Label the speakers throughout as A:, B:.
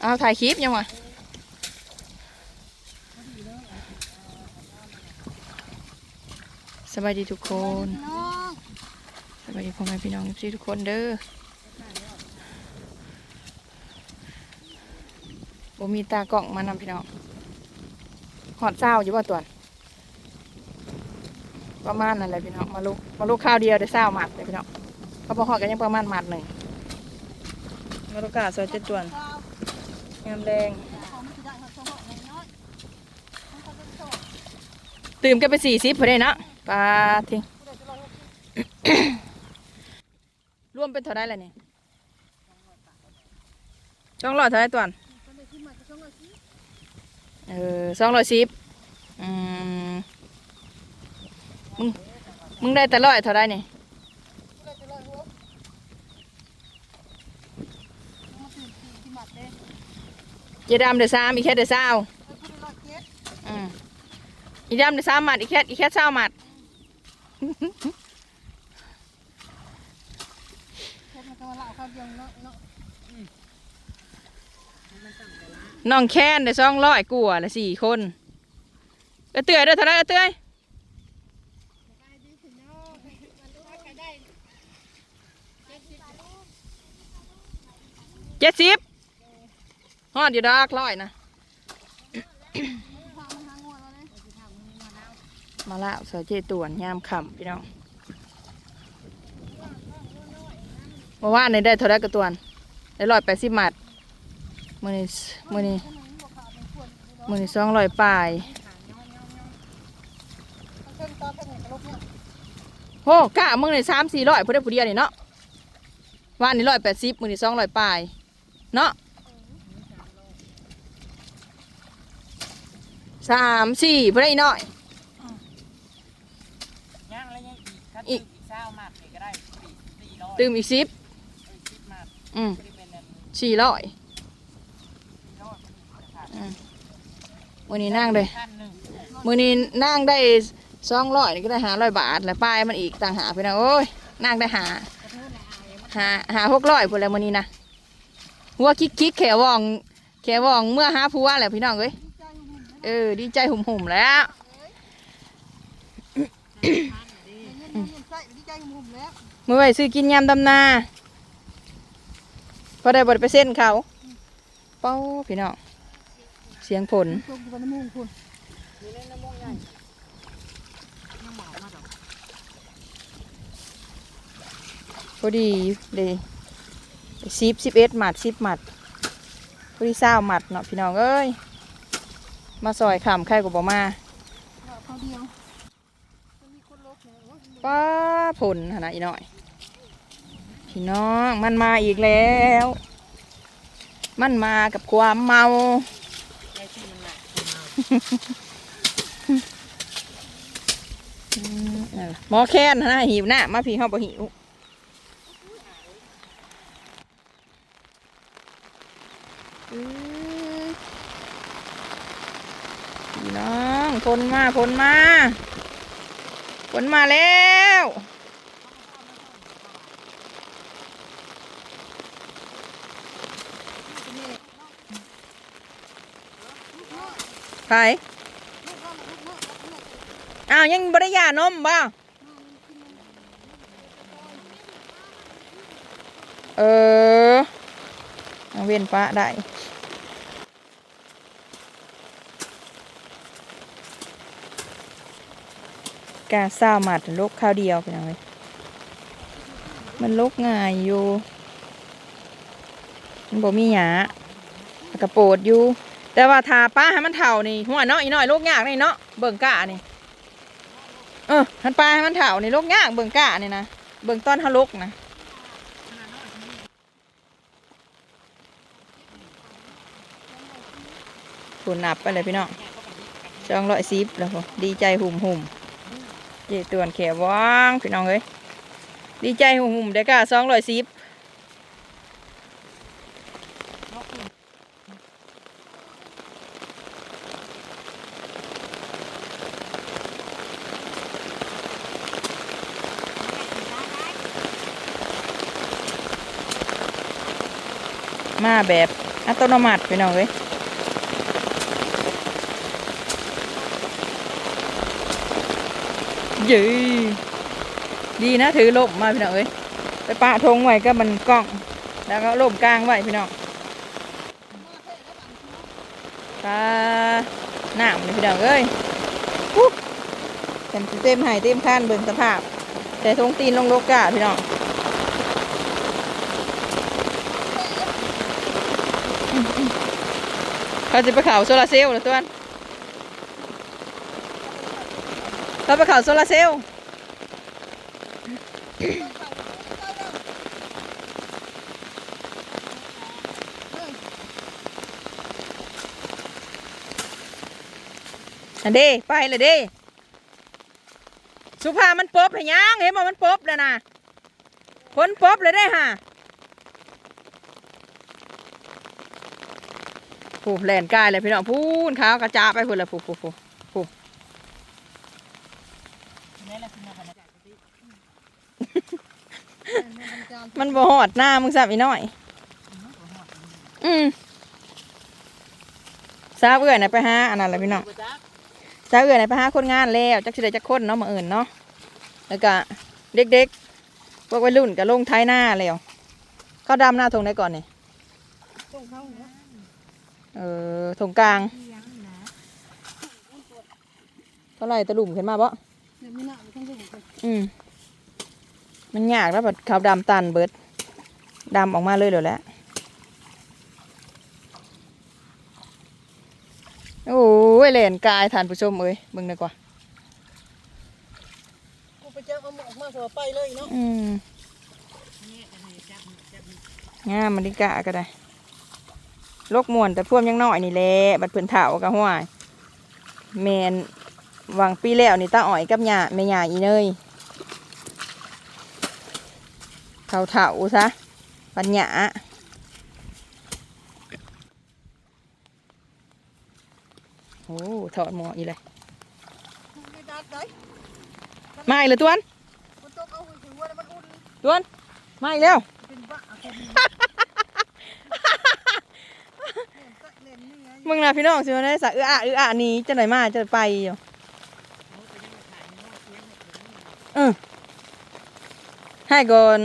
A: เอาถ่ายคลิปยังวะสบายดีทุกคนสบายดีพ่อแม่พี่น้องพี่ทุกคนเด้อบ่มีตากล้องมานำพี่น้องหอดเศร้าอยู่บ่ตัวประมาณนั่นแหละพี่น้องมาลุกมาลุกข้าวเดียวได้เศร้าหมัดเลยพี่น้องเขาบอกหอดกันยังประมาณหมัดหนึ่ง มาลุกาซอยเจ็ดจวน งามแดง
B: ของมันสิได้เขาโซ่น้อยๆเขาก็จะโซ่
A: ตื่มกันไปสี่สิบพอได้นะปลาทิ้งรวมเป็นเท่าไรล่ะนี่สองร้อยเท่าไรตัวน
B: เออาสิ
A: เองร้อยสิบอืมมึง มึงได้แต่ร้อยเท่าไรนี่
B: ยจะลอยหัวมาตื่นสี่ที่หมัดเลย
A: เจดำเดือสามอีแค่เดือเศร้า
B: เออคุณลอยเดื
A: อดำเดือสามหมัดอีแค่อีแค่เศร้าหมัด
B: แค่มันก็มาเล่าข้าวเดียวเนาะเนาะ
A: น้องแค้นเดือสองร้อยกว่าละสี่คนเอเตื่อยเด้อเท่าไรเอเตื่อย
B: ได้ดีขึ้นเนาะมันรู้ว่าใครได้เจ็ดสิบ
A: เจ็ดสิบ ฮอดอยู่ดอกร้อยนะ
B: มาล้วเนี่ยสิทำมันมาว
A: มาละเสือเจตวนยามค่ำพี่น้องเมื่าในได้เท่าไรกระตวนได้ร้อยแปดสิบมัดมือนี้มือนี้
B: มือนี้
A: สองร้อยปลายโอ้กะมึงในสามสี่ร้อยพอได้ผู้เดียวนี่เนาะว่านี่ร้อยแปดสิบมือนี้สองร้อยปลายเนาะ สามสี่พอได้อีกหน่อย
C: ย่างแล้วยังอีกคัด
A: อีก
C: อีกเศร้าหมัดนี่ก็ได้สี่สี่ร้อย
A: ตื่มอีกสิบ
C: เอ้ยสิบหมัด
A: อืม
C: ไม่ได้เป็นอัน
A: สี่ร้อย
C: สี่ร้อยมันจะขาด
A: มือนี้นั่งเลย
C: พันหนึ่ง
A: มือนี้นั่งได้สองร้อยนี่ก็ได้หาร้อยบาทแล้วป้ายมันอีกต่างหากพี่น้องโอ้ยนั่งได้หาหาหาหกร้อยพอแล้วมือนี้นะหัวคิกคิกแขววองแขววองเมื่อหาผัวแหละพี่น้องเอ้ย
B: ใจหุ่ม
A: เออ ดีใจหุ่มหุ่มๆแล้ว
B: เมื่
A: อไหร่ซื้อกินยำดำนาพอได้บไดไปเส้นเขา เป้าพี่น้องเสียงฝน
B: ตกอยู่บนน้ำมูกคุณ
C: อยู่ในน้ำมงใหญ่น้ำหมอมาดอก
A: พอดีเลยสิบสิบเอ็ดหมัดสิบหมัดพอดีเศร้าหมัดเนาะพี่น้องเอ้ย มาซอยขำใครก็บอกมา
B: เขาเดียวมันมีคนลบเนี่ยโอ้ย
A: ป้าผลหนนะอีหน่อย พี่น้องมันมาอีกแล้ว มันมากับความเมา
C: ไอ้ที่มันหนัก
A: อืมนั่นล่ะหมอแค้นนะหิวหน้ามาพี่เฮาบ่หิวอื้อพี่น้ องพลมาพลมาพลมาแล้วไปอ้าว ยังบริยานมบ่เออเอาเวียนฟ้าได้ กาซ่าหมัดลกข้าวเดียวไปหน่อยมันลกง่ายอยู่ มันบ่มีหยากระโปดอยู่ แต่ว่าทาป้าให้มันเท่านี่หัวเนาะอีน้อยลกยากนี่เนาะเบิ่งกะนี่ เออทันปลาให้มันเท่านี่ลกยากเบิ่งกะนี่นะเบิ่งต้นฮะลกนะผลนับไปเลยพี่น้องจองร้อยสิบแล้วพอดีใจหุ่มหุ่ม เจตวนแขวว่างพี่น้องเอ้ยดีใจหุ่มหุ่มๆเด็กอะสองร้อยสิบมาแบบอัตโนมัติพี่น้องเอ้ย ย้ดีนะถือล่มมาพี่น้องเอ้ยไปปะทงไว้ก็มันกล้อง แล้วก็ล่มกลางไว้พี่น้องปลาหนามพี่น้องเอ้ยปุ๊บเต็มเต็มหายเต็มคันเบิ่งสภาพ แต่ทงตีนลงโลกกาพี่น้องเขาจะไปเขาโซลาเซลล์หรือตัวนั้น เขาไปเขาโซลาเซลล์อันเด้ไปเลยเด้สุภามันปบให้ยังเห็นบ่มันปบแล้วนะพ้นปบเลยได้ห่ะผู้แลนกายเลยพี่น้องพูนขาวกระจาไปพูนละผู้ผู้ผู้ผู้ มันบ่หอดหน้ามึงสับอีน้อย อืมทราบเอื่อยนะไปหาอันนั้นแหละพี่น้องสาเอื่อยไหนไปหาคนงานแล้วจักสิได้จักคนเนาะมาเอื่นเนาะแล้วก็เด็กๆพวกวัยรุ่นก็ลงท้ายหน้าแล้วเขาดำหน้าทงได้ก่อนนี่
B: เอ
A: อทงกลาง
B: เท่า
A: ไหรตะลุ่มขึ้นมาบ่ อืม มันยากแล้วแบบขาวดำตันเบิดดำออกมาเลยเดี๋ยวแหล้วโอ้ยเหลนกายทานผู้ชมเอ้ยมึงดีกว่า
B: กูไปเจ้าเอาหมอกมาสอไปเลยเนาะ
A: อืมงามมันดิกะก็ได้โลกมวนแต่พวกยังน้อยนี่แหละบัดเพิ่นเฒ่าก็ห้วยแมนวางปีแล้วนี่ตาอ้อยกับหญ้าแม่หญ้าอีเนย เขาเฒ่าซะปัญญาโอ้ถอดหมวกอีเลย
B: ไม่ดัดได้
A: มาอีกเลยตวน
B: คนตกเอาถือว่ามันอุ่น
A: ตวนมาอีกแล้ว
B: เล่นเนื้อ
A: มึงนะพี่น้องสิมาได้สักเอื้ออะเอื้ออะนี้จะไหนมาจะไปอยู่เออให้ก่อน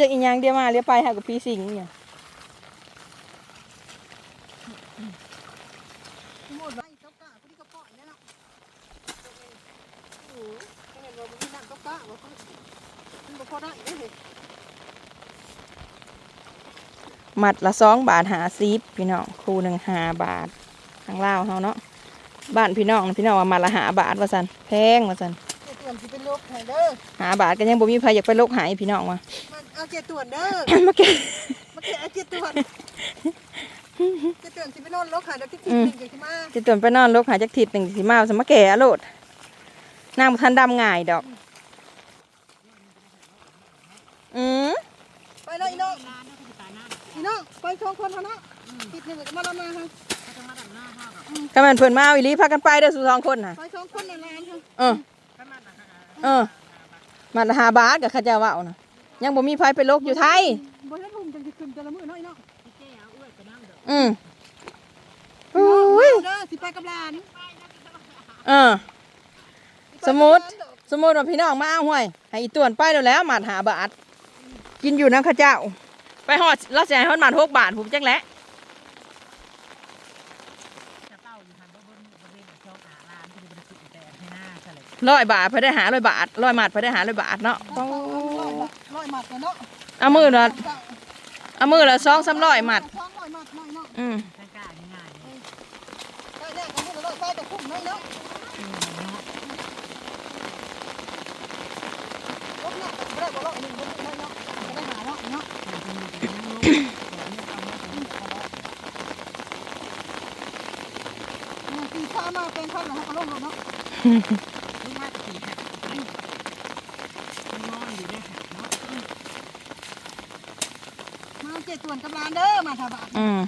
A: จะอีกอย่างเดียวมาเรียกไปให้กับพี่สิงห์เนี่ย
B: หมดไว้ตกกะพอดีก็ปล่อยแล้วเนาะโอ้โหเห็นว่ามันมีน้ำตกกะว่ามันบ่พอได้เด้อ
A: หมัดละสองบาทหาซีบพี่น้องครูหนึ่งหาบาททางลาวเฮาเนาะบ้านพี่น้องพี่น้องว่าหมัดละหาบาทว่าสันแพงว่าสัน
B: เจ็ดต่วนสิเป็นโรคไห้เด้อ
A: หาบาทก็ยังบ่มีใครอยากไปโลกหายพี่น้องว่ะ
B: มัน เอาเจ็ดต่วนเด้อ
A: มาเก็บ
B: มาเก็บเอาเจ็ดต่วนเจ็ดต่วนสิไปนอนโรคไห้เดี๋ยวที่ที่หนึ่งเดี๋ยวจะมา
A: จะตวนไปนอนโลกหายจักทิศหนึ่งสิมาสมาแก่โลดนางบ่ทันดำง่ายดอก อืม
B: ไปเลยอีน้องอีน้องไปสองคนเท่านั้นติดหนึ่งก็มาละมาค่ะ
A: ก็แม่นเพิ่นมาเอาอีหลีพากันไปเด้อสู่สองคนน่ะ
B: ไปสองคนในร้านค่ะ
A: เออเออมาละหาบาทกับข้าเจ้าเว่านะ ยังบ่มีไผไปโลกอยู่ไทย
B: บ่ได้ทุ่มจังสิขึ้นแต่ละมื้อน้อยเนาะ
A: อืมอุ้ย
B: เด้อสิไปกับหลาน
A: เออสมมุติสมมุติว่าพี่น้องมาเอาห้วยให้อีต่วนไปแล้วแหล้วหมาดหาบาทกินอยู่นะข้าเจ้า ไปหอดเราสิให้ฮอดหมาดหกบาทผมจังแหละร้อยบาทเพื่อได้หาร้อยบาทร้อยหมาดเพื่อได้หาร้อยบาทเนาะ
B: ร้อยหมัดเนาะ
A: เอามือละเอามือละสองสามร้อยหมัด
B: สองร้อยหมัดน้อยเนาะ
A: อืม
B: ได้แรกก็มื้อละร้อยไปแต่คุ้มน้อยเนาะรถเนี่ยบ่ได้บ่ร้อยหนึงบ่ได้เนาะบ่ได้หาเนาะเนาะตีข้ามาเป็นข้าวแล้วก็ลงเนาะมาเจ็ดส่วนกับร้านเด้อ มาทาบาท
A: อืม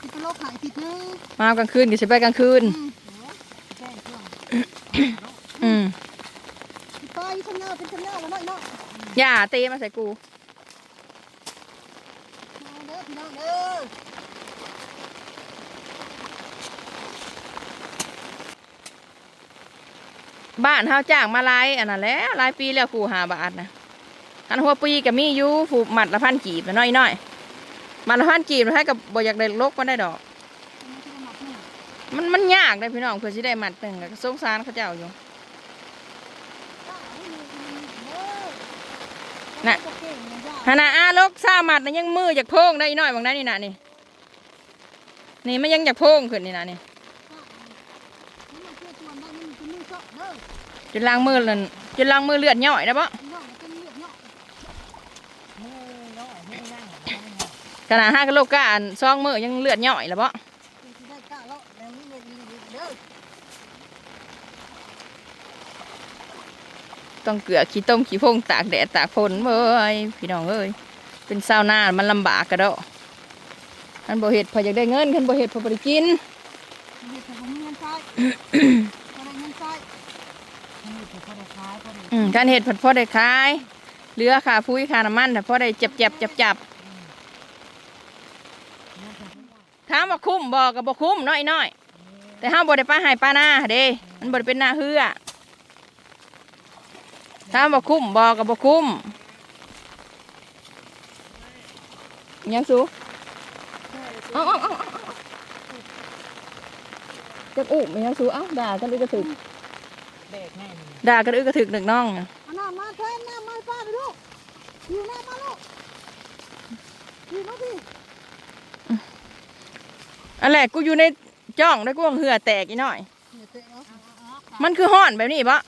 B: สิเป็นโรคหายผิดนึง
A: มาเอากลางคืนก็สิไปกลางคืน
B: แจ้งเครื่อง
A: อืม
B: สิไปข้างหน้าเป็นข้างหน้าแล้วน้อยเนาะ
A: อย่าตีมาใส่กู
B: มาเด้อพี่
C: น้องเด้อ
A: บ้านเฮาจ้างมาหลายอันนั้นแหละหลายปีแล้วครูหาบาทนะอันหัวปีก็มีอยู่ผูกมัดละพันกีบน้อยน้อยๆ มัดละพันกีบให้กับบ่อยากได้ลกมันได้ดอก มันมันยากเลยพี่น้องเพื่อสิได้มัดหนึ่งก็สงสารเขาเจ้าอยู่น่ะฮานาอาลกซามัดนะยังมืออยากโพงได้น้อยบางได้นี่นะนี่นี่ไมันยังอยากโพงขึ้นนี่นะนี่จนล้างมือเลยจนล้างมือเลือดย่อยนะปะ
C: มือน้อยมือนั่ง
A: ขนาดห้ากะโลกก้าอันซองมือยังเลือดย่อยแล้วปะ
C: ได้กล้าแล้วแล้วนี่เลยเด้อ
A: ต้องเกลือขี้ต้มขี้พงตากแดดตากฝนเว้ยพี่น้องเอ้ยเป็นซาวนามันลำบากกระโดดคันบ่เห็ดพออยากได้เงินคันบ่เห็ดพอบ่ได้กิน
C: เฮ็ดให้ผมมีเงินใช้บ่ได้เงินใช้นี่คือพอได้ขายพอได้
A: อืมการเห็ดผัดพอได้ขายเหลือค่าพุ้ยค่าน้ำมันแต่พอได้จ็บจ็บจับจับ ถามว่าคุ้มบอกกับบ่คุ้มน้อยน้อยแต่ห้าบ่ได้ป้าให้ป้าหน้าเด้มันบ่ได้เป็นหน้าเฮือถามว่าคุ้มบอกกับบ่คุ้มยังสูเอาเอาเอาจะอุ้มยังสูเอ้าด่ากันอึกระถึกด่ากันอึกระถึกหนึ่งน้อง
C: เอาน้ำมาแทนน้ำมาให้ป้าไปลูกอยู่หน้ำมาลูกอยู่ลูกพี่
A: อันแรกกูอยู่ในจ้องได้กูว่าเหงื่อแตกอีหน่อย
C: เนี่ยเตะเอา
A: มันคือห้อนแบบนี้ปะ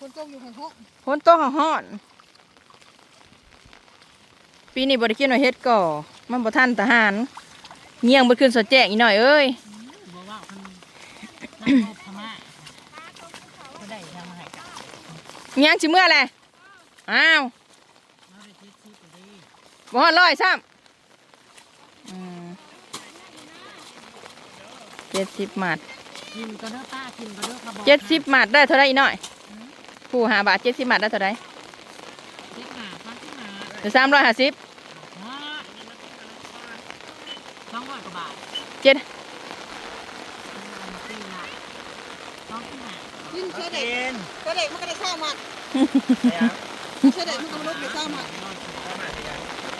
C: คนตกอยู่ข้างห้อง
A: ฝนตกห้อน ปีนี้บริกินว่าเฮ็ดก่อ มันบ่ทันทหารเงียงบ่ขึ้นสดแจงอีหน่อยเอ้ย
C: บ่ว่าคนนั่งรถพม่าก็ได้ทำมาให้กัน
A: เงียงสิเมื่อแหละอ้าว
C: มาได้คิดคิดก็ดี
A: บ่ฮอดร้อยซ้ำอืม เจ็ดสิบหมัด
C: กินก็เด้อป้ากินก็เด้อเขาบอก
A: เจ็ดสิบหมัดได้เท่าไรอีหน่อยผู้หาบาทเจ็ดสิบหมัดได้เท่าไร
C: เจ็ดหาพันที่หา
A: หรือสามร้อยห้าสิบ
C: ฮะสองร้อยกว่าบาท
A: เจ็ด
C: สี่หาสองที่หา
B: กินเสด็จเสด็จมันก็ได้ข้าวมันเสด็จมันก็มาลบได้ข้าวมัน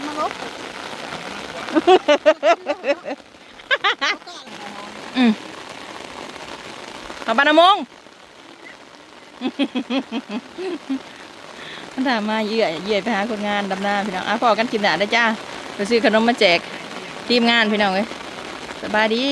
B: มาลบ
A: อืมเอบานามงมันถามมาเยื่อเยื่อไปหาคนงานดำหน้าพี่น้องอะพอกันกินหนาได้จ้าไปซื้อขนมมาแจกทีมงานพี่น้องเลยสบายดี